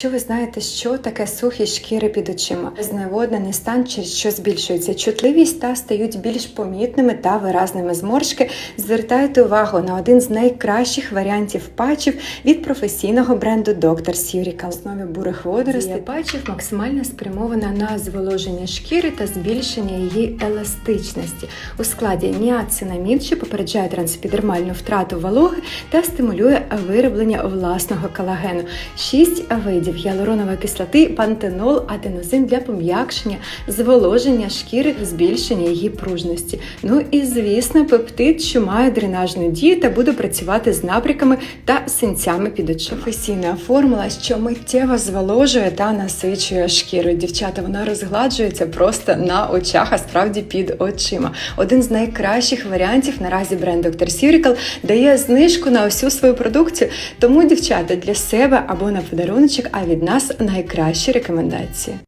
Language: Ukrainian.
Що ви знаєте, що таке сухі шкіри під очима? Зневоднений стан, через що збільшується чутливість та стають більш помітними та виразними зморшки. Звертайте увагу на один з найкращих варіантів патчів від професійного бренду Dr. Surical. В основі бурих водоростей патчів максимально спрямована на зволоження шкіри та збільшення її еластичності. У складі ніацинамід, що попереджає трансепідермальну втрату вологи та стимулює вироблення власного колагену. 6 видів гіалуронової кислоти, пантенол, аденозин для пом'якшення, зволоження шкіри, збільшення її пружності. Ну і звісно, пептид, що має дренажну дію та буде працювати з напряками та синцями під очима. Професійна формула, що миттєво зволожує та насичує шкіру. Дівчата, вона розгладжується просто на очах, а справді під очима. Один з найкращих варіантів наразі бренд Dr. Surical дає знижку на всю свою продукцію. Тому, дівчата, для себе або на подаруночок, а від нас найкращі рекомендації.